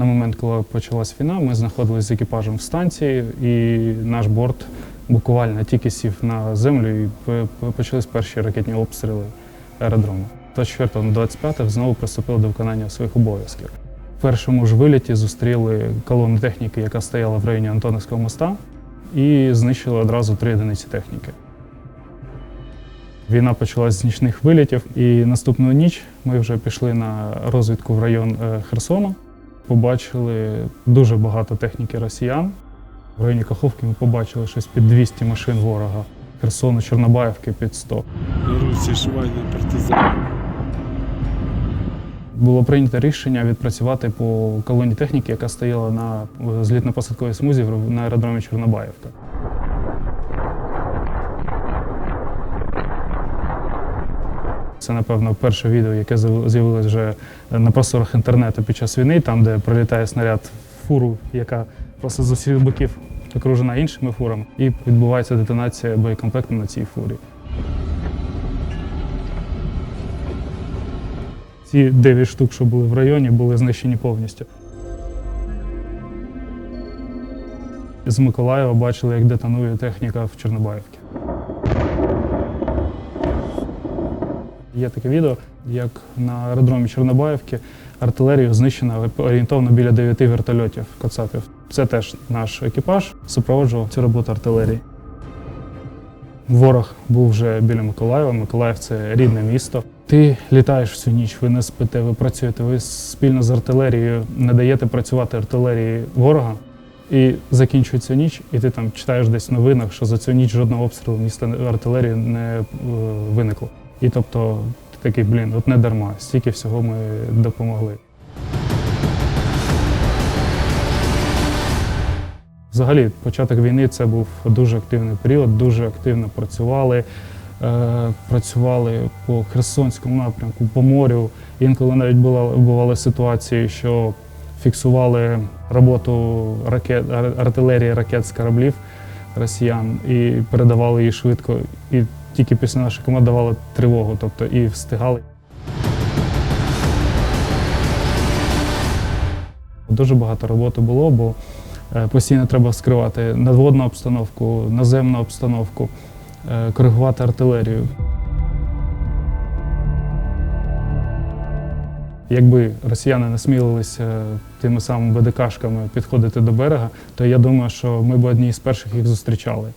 На момент, коли почалась війна, ми знаходилися з екіпажем в станції, і наш борт буквально тільки сів на землю і почались перші ракетні обстріли аеродрому. 24 на 25 знову приступили до виконання своїх обов'язків. В першому ж виліті зустріли колону техніки, яка стояла в районі Антоновського моста, і знищили одразу три одиниці техніки. Війна почалась з нічних вилітів, і наступну ніч ми вже пішли на розвідку в район е, Херсону. Побачили дуже багато техніки росіян. В районі Каховки ми побачили щось під 200 машин ворога. Херсону, Чорнобаївки під 100. Руці швайні партизани. Було прийнято рішення відпрацювати по колоні техніки, яка стояла на е, злітно-посадковій смузі на аеродромі Чорнобаївка. Це, напевно, перше відео, яке з'яв- з'явилось вже на просторах інтернету під час війни, там, де прилітає снаряд фуру, яка просто з усіх боків окружена іншими фурами, і відбувається детонація боєкомплекту на цій фурі. Ці 9 штук, що були в районі, були знищені повністю. З Миколаєва бачили, як детонує техніка в Чорнобаївці. Є таке відео, як на аеродромі Чорнобаївки артилерію знищено орієнтовно біля 9 вертольотів Кацапів. Це теж наш екіпаж супроводжував цю роботу артилерії. Ворог був вже біля Миколаєва. Миколаїв це рідне місто. Ти літаєш всю ніч, ви не спите, ви працюєте, ви спільно з артилерією не даєте працювати артилерії ворога. І закінчується ніч, і ти там читаєш десь в новинах, що за цю ніч жодного обстрілу міста артилерії не е, виникло. І тобто ти такий, блін, от не дарма, стільки всього ми допомогли. Взагалі, початок війни це був дуже активний період, дуже активно працювали. Е, працювали по Херсонському напрямку, по морю. Інколи навіть була, бували ситуації, що фіксували роботу ракет, ар- артилерії ракет з кораблів росіян і передавали її швидко. І тільки після нашої команди давали тривогу, тобто і встигали. Дуже багато роботи було, бо е, постійно треба скривати надводну обстановку, наземну обстановку, е, коригувати артилерію. Якби росіяни не смілилися тими самими БДКшками підходити до берега, то я думаю, що ми б одні з перших їх зустрічали.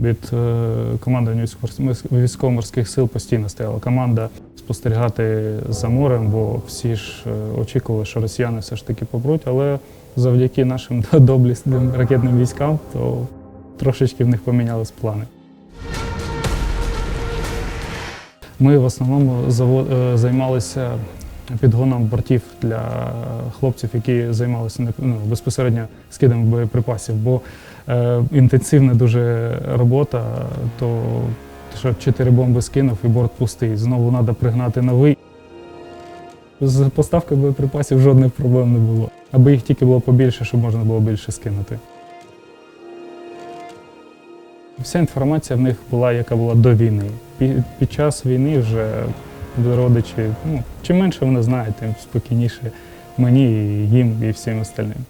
Від е, командування військово- військово-морських сил постійно стояла команда спостерігати за морем, бо всі ж е, очікували, що росіяни все ж таки попруть, але завдяки нашим доблісним ракетним військам, то трошечки в них помінялись плани. Ми в основному е, займалися підгоном бортів для хлопців, які займалися ну, безпосередньо скидом боєприпасів, бо е, інтенсивна дуже робота, то що чотири бомби скинув і борт пустий. Знову треба пригнати новий. З поставкою боєприпасів жодних проблем не було. Аби їх тільки було побільше, щоб можна було більше скинути. Вся інформація в них була, яка була до війни. Під час війни вже родичі, ну, чим менше вони знають, тим спокійніше мені, і їм і всім остальним.